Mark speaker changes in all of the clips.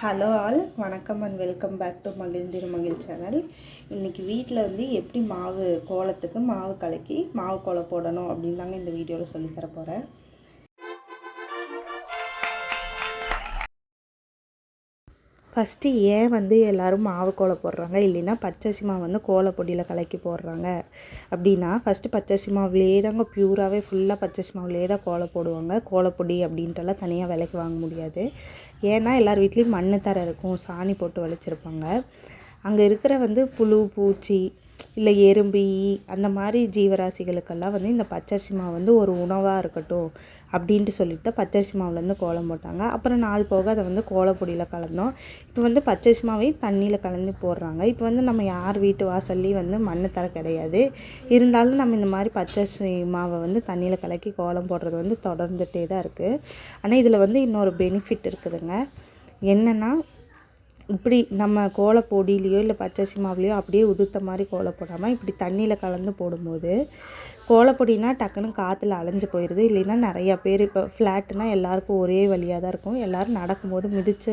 Speaker 1: Hello all வணக்கம் and welcome back to Magizhndhiru மகிழ் channel இன்றைக்கி வீட்டில் வந்து எப்படி மாவு கோலத்துக்கு மாவு கலக்கி மாவு கோலம் போடணும் அப்படின்னு தாங்க இந்த வீடியோவில் சொல்லித்தர போகிறேன் ஃபஸ்ட்டு ஏன் வந்து எல்லோரும் மாவு கோலம் போடுறாங்க? இல்லைன்னா பச்சரிசி மாவு வந்து கோலப்பொடியில் கலக்கி போடுறாங்க. அப்படின்னா ஃபஸ்ட்டு பச்சரிசி மாவுலேயே தாங்க ப்யூராகவே ஃபுல்லாக பச்சரிசி மாவுலேயே தான் கோலம் போடுவாங்க. கோலப்பொடி அப்படின்ட்டுலாம் தனியாக விலைக்கு வாங்க முடியாது. ஏன்னா எல்லார் வீட்லேயும் மண் தரை இருக்கும் சாணி போட்டு வழிச்சிருப்பாங்க அங்கே இருக்கிற வந்து புழு பூச்சி இல்லை எறும்பு ஈ அந்த மாதிரி ஜீவராசிகளுக்கெல்லாம் வந்து இந்த பச்சரிசி மாவு வந்து ஒரு உணவாக இருக்கட்டும் அப்படின்ட்டு சொல்லிட்டு தான் பச்சரிசி மாவுலேருந்து கோலம் போட்டாங்க. அப்புறம் நாள் போக அதை வந்து கோலப்பொடியில் கலந்தோம். இப்போ வந்து பச்சரிசி மாவையும் தண்ணியில் கலந்து போடுறாங்க. இப்போ வந்து நம்ம யார் வீட்டு வாசல்லையும் வந்து மண் தர கிடையாது. இருந்தாலும் நம்ம இந்த மாதிரி பச்சரிசி மாவை வந்து தண்ணியில் கலக்கி கோலம் போடுறது வந்து தொடர்ந்துகிட்டே தான் இருக்குது ஆனால் இதில் வந்து இன்னொரு பெனிஃபிட் இருக்குதுங்க. என்னென்னா இப்படி நம்ம கோலப்பொடியிலையோ இல்லை பச்சரிசி மாவுலையோ அப்படியே உதிர்த்த மாதிரி கோலம் போடாமல் இப்படி தண்ணியில் கலந்து போடும்போது கோலப்பொடினா டக்குன்னு காற்றுல அலைஞ்சு போயிடுது இல்லைன்னா நிறையா பேர் இப்போ ஃப்ளாட்டுனா எல்லாருக்கும் ஒரே வழியாக தான் இருக்கும். எல்லோரும் நடக்கும்போது மிதித்து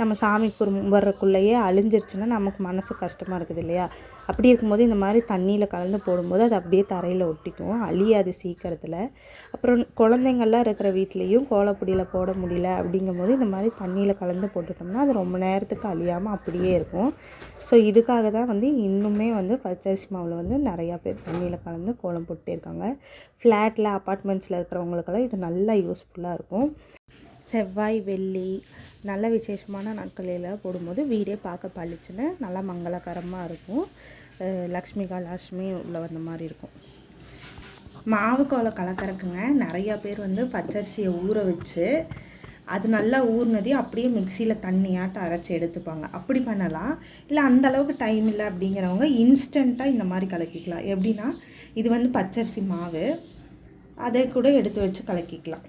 Speaker 1: நம்ம சாமி கும்பிட்றக்குள்ளேயே அழிஞ்சிருச்சுன்னா நமக்கு மனசு கஷ்டமாக இருக்குது இல்லையா? அப்படி இருக்கும்போது இந்த மாதிரி தண்ணியில் கலந்து போடும்போது அது அப்படியே தரையில் ஒட்டிக்கும் அழியாது சீக்கிரத்தில். அப்புறம் குழந்தைங்கள்லாம் இருக்கிற வீட்லேயும் கோலப்பொடியில் போட முடியல அப்படிங்கும்போது இந்த மாதிரி தண்ணியில் கலந்து போட்டுட்டோம்னா அது ரொம்ப நேரத்துக்கு அழியாமல் அப்படியே இருக்கும். ஸோ இதுக்காக தான் வந்து இன்னுமே வந்து பச்சரிசி மாவில் வந்து நிறையா பேர் தண்ணியில் கலந்து கோலம் போட்டுட்டே இருக்காங்க. ஃப்ளாட்டில் அப்பார்ட்மெண்ட்ஸில் இருக்கிறவங்களுக்கெல்லாம் இது நல்லா யூஸ்ஃபுல்லாக இருக்கும். செவ்வாய் வெள்ளி நல்ல விசேஷமான நாட்களில் போடும்போது வீடே பார்க்க பளிச்சுன்னு நல்லா மங்களகரமாக இருக்கும். லக்ஷ்மி கலாஷ்மி உள்ள வந்த மாதிரி இருக்கும். மாவு கோலை கலக்கறக்குங்க. நிறையா பேர் வந்து பச்சரிசியை ஊற வச்சு அது நல்லா ஊறினதையும் அப்படியே மிக்சியில் தண்ணியாட்டம் அரைச்சி எடுத்துப்பாங்க. அப்படி பண்ணலாம். இல்லை அந்த அளவுக்கு டைம் இல்லை அப்படிங்கிறவங்க இன்ஸ்டண்ட்டாக இந்த மாதிரி கலக்கிக்கலாம். எப்படின்னா இது வந்து பச்சரிசி மாவு. அதை கூட எடுத்து வச்சு கலக்கிக்கலாம்.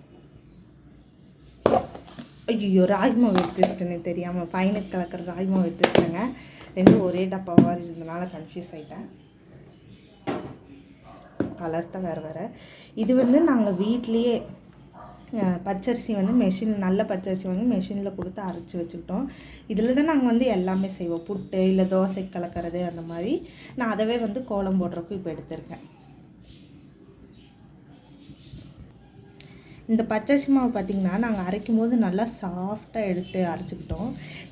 Speaker 1: ஐயோ ராகி மாவு தெரியாமல் பையனுக்கு கலக்கிற ராகி மாவு ரெண்டும் ஒரே டப்பாவாக மாதிரி இருந்தனால கன்ஃபியூஸ் ஆகிட்டேன் கலர் தான் வேறு வேறு. இது வந்து நாங்கள் வீட்லேயே பச்சரிசி வந்து மெஷின் நல்ல பச்சரிசி வந்து மெஷினில் கொடுத்து அரைச்சி வச்சுக்கிட்டோம். இதில் தான் நாங்கள் வந்து எல்லாமே செய்வோம். புட்டு இல்லை தோசை கலக்கிறது அந்த மாதிரி. நான் அதவே வந்து கோலம் போடுறப்போ இப்போ எடுத்திருக்கேன். இந்த பச்சரிசி மாவு பார்த்திங்கன்னா நாங்கள் அரைக்கும் போது நல்லா சாஃப்டாக எடுத்து அரைச்சிக்கிட்டோம்.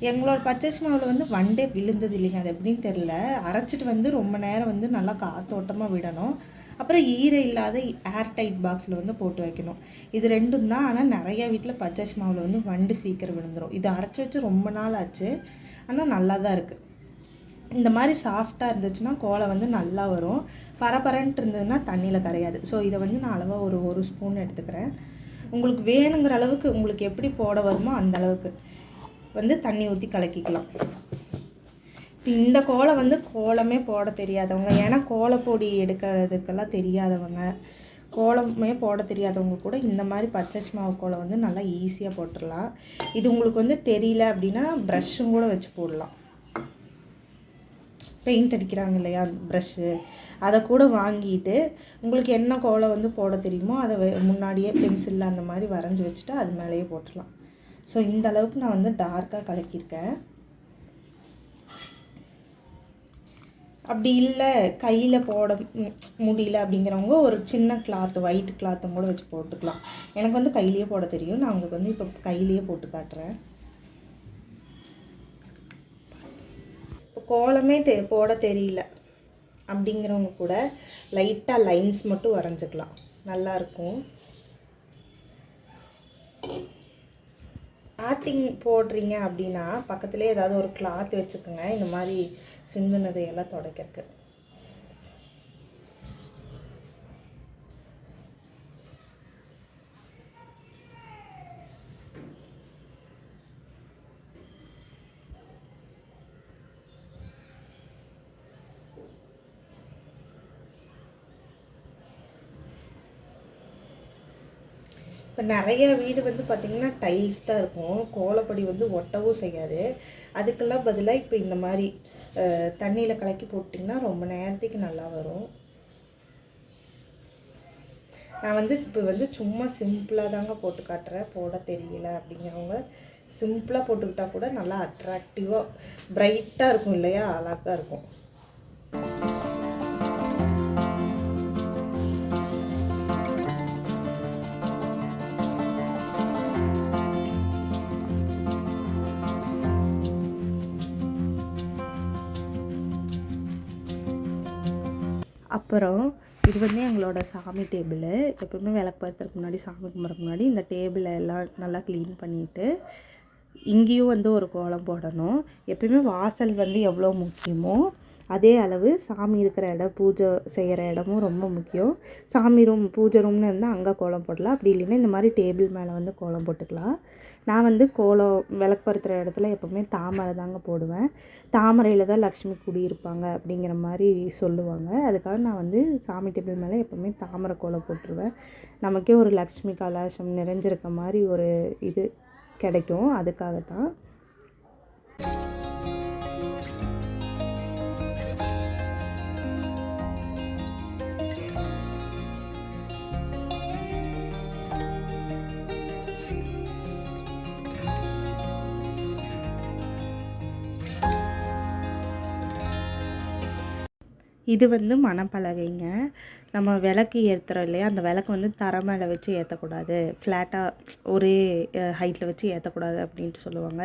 Speaker 1: எங்களோட பச்சரிசி மாவில் வந்து வண்டே விழுந்தது இல்லைங்க அது எப்படின்னு தெரில அரைச்சிட்டு வந்து ரொம்ப நேரம் வந்து நல்லா காத்தோட்டமாக விடணும். அப்புறம் ஈர இல்லாத ஏர் டைட் பாக்ஸில் வந்து போட்டு வைக்கணும். இது ரெண்டும் தான் ஆனால் நிறையா வீட்டில் பச்சரிசி மாவில் வந்து வண்டு சீக்கிரம் விழுந்துடும் இது அரைச்சி வச்சு ரொம்ப நாள் ஆச்சு ஆனால் நல்லா தான் இருக்குது இந்த மாதிரி சாஃப்டாக இருந்துச்சுன்னா கோலை வந்து நல்லா வரும். பரபரன்ட்டு இருந்ததுன்னா தண்ணியில் கரையாது. ஸோ இதை வந்து நான் அளவாக ஒரு ஒரு ஸ்பூன் எடுத்துக்கிறேன். உங்களுக்கு வேணுங்கிற அளவுக்கு உங்களுக்கு எப்படி போட வருமோ அந்த அளவுக்கு வந்து தண்ணி ஊற்றி கலக்கிக்கலாம். இப்போ இந்த கோலம் வந்து கோலமே போட தெரியாதவங்க ஏன்னா கோலப்பொடி எடுக்கிறதுக்கெல்லாம் தெரியாதவங்க கோலமே போட தெரியாதவங்க கூட இந்த மாதிரி பச்சரிசி மாவு கோலம் வந்து நல்லா ஈஸியாக போட்டுடலாம் இது உங்களுக்கு வந்து தெரியல அப்படின்னா ப்ரஷ்ஷும் கூட வச்சு போடலாம். பெயிண்ட் அடிக்கிறாங்க இல்லையா ப்ரஷ்ஷு அதை கூட வாங்கிட்டு உங்களுக்கு என்ன கோலம் வந்து போட தெரியுமோ அதை முன்னாடியே பென்சிலில் அந்த மாதிரி வரைஞ்சி வச்சுட்டு அது மேலேயே போட்டுடலாம். ஸோ இந்த அளவுக்கு நான் வந்து டார்க்காக கலக்கியிருக்கேன். அப்படி இல்லை கையில் போட முடியல அப்படிங்கிறவங்க ஒரு சின்ன கிளாத் ஒயிட் கிளாத்தும் கூட வச்சு போட்டுக்கலாம். எனக்கு வந்து கையிலேயே போட தெரியும். நான் உங்களுக்கு வந்து இப்போ கையிலேயே போட்டு காட்டுறேன். கோலமே தெ போட தெரியல. அப்படிங்கிறவங்க கூட லைட்டாக லைன்ஸ் மட்டும் வரைஞ்சிக்கலாம். நல்லாயிருக்கும் ஆட்டிங் போடுறீங்க அப்படின்னா பக்கத்துலேயே ஏதாவது ஒரு கிளாத் வச்சுக்கோங்க. இந்த மாதிரி சிந்துனதையெல்லாம் துடைக்கிறதுக்கு. இப்போ நிறைய வீடு வந்து பார்த்திங்கன்னா டைல்ஸ் தான் இருக்கும். கோலப்படி வந்து ஒட்டவும் செய்யாது. அதுக்கெல்லாம் பதிலாக இப்போ இந்த மாதிரி தண்ணியில் கலக்கி போட்டிங்கன்னா ரொம்ப நேரத்துக்கு நல்லா வரும். நான் வந்து இப்போ வந்து சும்மா சிம்பிளாக தாங்க போட்டு காட்டுறேன். போட தெரியல அப்படிங்கிறவங்க சிம்பிளாக போட்டுக்கிட்டால் கூட நல்லா அட்ராக்டிவாக பிரைட்டாக இருக்கும் இல்லையா? அழகாக இருக்கும். அப்புறம் இது வந்து எங்களோட சாமி டேபிள் எப்பவுமே விளக்கு பார்த்துறதுக்கு முன்னாடி சாமி கும்பிட்றதுக்கு முன்னாடி இந்த டேபிளை எல்லாம் நல்லா க்ளீன் பண்ணிவிட்டு இங்கேயும் வந்து ஒரு கோலம் போடணும். எப்பயுமே வாசல் வந்து எவ்வளோ முக்கியமோ அதே அளவு சாமி இருக்கிற இடம் பூஜை செய்கிற இடமும் ரொம்ப முக்கியம். சாமி ரூம் பூஜை ரூம்னு இருந்தால் அங்கே கோலம் போடலாம். அப்படி இல்லைன்னா இந்த மாதிரி டேபிள் மேலே வந்து கோலம் போட்டுக்கலாம். நான் வந்து கோலம் விளக்குப்படுத்துகிற இடத்துல எப்போவுமே தாமரை தாங்க போடுவேன். தாமரையில் தான் லக்ஷ்மி குடியிருப்பாங்க அப்படிங்கிற மாதிரி சொல்லுவாங்க. அதுக்காக நான் வந்து சாமி டேபிள் மேலே எப்போவுமே தாமரை கோலம் போட்டுருவேன். நமக்கே ஒரு லக்ஷ்மி கலாசம் நிறைஞ்சிருக்க மாதிரி ஒரு இது கிடைக்கும். அதுக்காக தான் இது வந்து மணப்பலகைங்க. நம்ம விளக்கு ஏற்றுறோம் இல்லையா? அந்த விளக்கு வந்து தர மேலே வச்சு ஏற்றக்கூடாது ஃப்ளாட்டாக ஒரே ஹைட்டில் வச்சு ஏற்றக்கூடாது அப்படின்ட்டு சொல்லுவாங்க.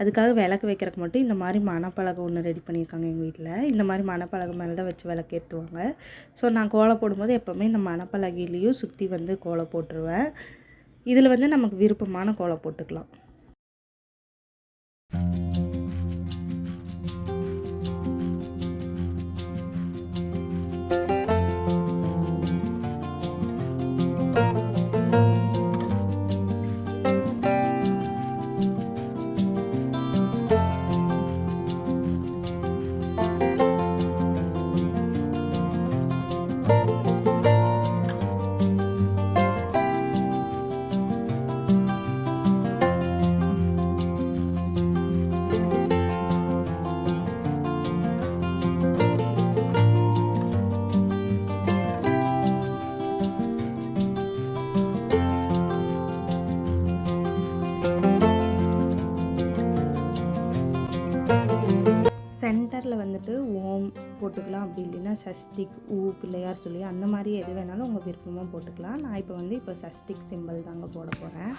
Speaker 1: அதுக்காக விளக்கு வைக்கிறதுக்கு மட்டும் இந்த மாதிரி மணப்பலகை ஒன்று ரெடி பண்ணியிருக்காங்க எங்கள் வீட்டில் இந்த மாதிரி மணப்பலகை மேலே தான் வச்சு விளக்கு ஏற்றுவாங்க ஸோ நான் கோலம் போடும்போது எப்போவுமே இந்த மணப்பலகையிலையும் சுற்றி வந்து கோலம் போட்டுருவேன். இதில் வந்து நமக்கு விருப்பமான கோலம் போட்டுக்கலாம். சென்டரில் வந்துட்டு ஓம் போட்டுக்கலாம். அப்படி இல்லைன்னா சஷ்டிக் ஊ பிள்ளையார் சொல்லி அந்த மாதிரி எது வேணாலும் உங்கள் விருப்பமாக போட்டுக்கலாம். நான் இப்போ வந்து இப்போ சஷ்டிக் சிம்பிள் தாங்க போட போகிறேன்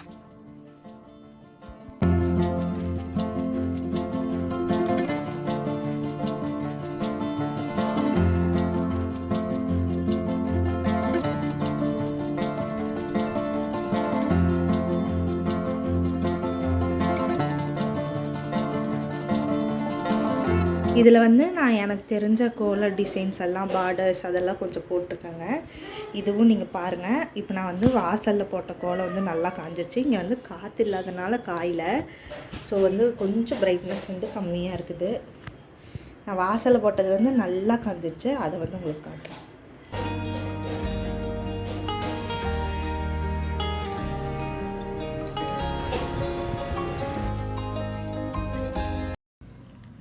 Speaker 1: இதில் வந்து நான் எனக்கு தெரிஞ்ச கோல டிசைன்ஸ் எல்லாம் பார்டர்ஸ் அதெல்லாம் கொஞ்சம் போட்டிருக்கேங்க. இதுவும் நீங்கள் பாருங்கள் இப்போ நான் வந்து வாசலில் போட்ட கோலம் வந்து நல்லா காஞ்சிருச்சு. இங்கே வந்து காற்று இல்லாதனால காயில். ஸோ வந்து கொஞ்சம் பிரைட்னஸ் வந்து கம்மியாக இருக்குது. நான் வாசலில் போட்டது வந்து நல்லா காஞ்சிருச்சு. அதை வந்து உங்களுக்கு காட்டுறேன்.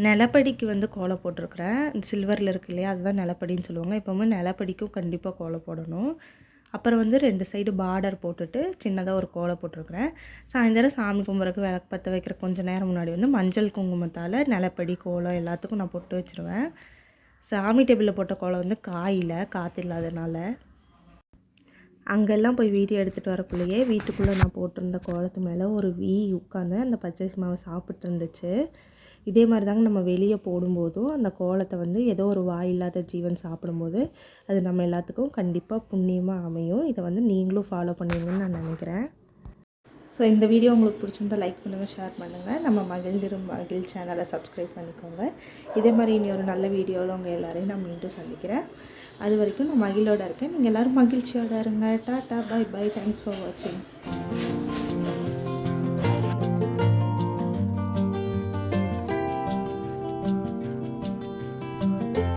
Speaker 1: நிலப்படிக்கு வந்து கோலம் போட்டிருக்கிறேன். சில்வரில் இருக்கு இல்லையா அதுதான் நிலப்படின்னு சொல்லுவாங்க. எப்போவுமே நிலப்படிக்கும் கண்டிப்பாக கோலம் போடணும். அப்புறம் வந்து ரெண்டு சைடு பார்டர் போட்டுட்டு சின்னதாக ஒரு கோலம் போட்டிருக்கிறேன். சாயந்தரம் சாமி கும்பிட்றதுக்கு விளக்கு பற்ற வைக்கிற கொஞ்சம் நேரம் முன்னாடி வந்து மஞ்சள் குங்குமத்தால் நிலப்படி கோலம் எல்லாத்துக்கும் நான் போட்டு வச்சுருவேன். சாமி டேபிளில் போட்ட கோலம் வந்து காயில் காற்று இல்லாதனால. அங்கெல்லாம் போய் வீடியோ எடுத்துகிட்டு வரக்குள்ளேயே வீட்டுக்குள்ளே நான் போட்டிருந்த கோலத்து மேலே ஒரு வீ உட்காந்து அந்த பச்சை மாவை சாப்பிட்டு இருந்துச்சு இதே மாதிரி தாங்க நம்ம வெளியே போடும்போதும் அந்த கோலத்தை வந்து ஏதோ ஒரு வாய் இல்லாத ஜீவன் சாப்பிடும்போது அது நம்ம எல்லாத்துக்கும் கண்டிப்பாக புண்ணியமாக அமையும். இதை வந்து நீங்களும் ஃபாலோ பண்ணுவீங்கன்னு நான் நினைக்கிறேன். ஸோ இந்த வீடியோ உங்களுக்கு பிடிச்சிருந்தா லைக் பண்ணுங்கள் ஷேர் பண்ணுங்கள் நம்ம மகிழ்ந்திரும் மகிழ் சேனலை சப்ஸ்கிரைப் பண்ணிக்கோங்க. இதே மாதிரி இனி ஒரு நல்ல வீடியோவில் உங்கள் எல்லோரையும் நான் மீண்டும் சந்திக்கிறேன். அது வரைக்கும் நான் மகிழோடு இருக்கேன். நீங்கள் எல்லோரும் மகிழ்ச்சியோடு இருங்க. Tata bye bye thanks for வாட்சிங்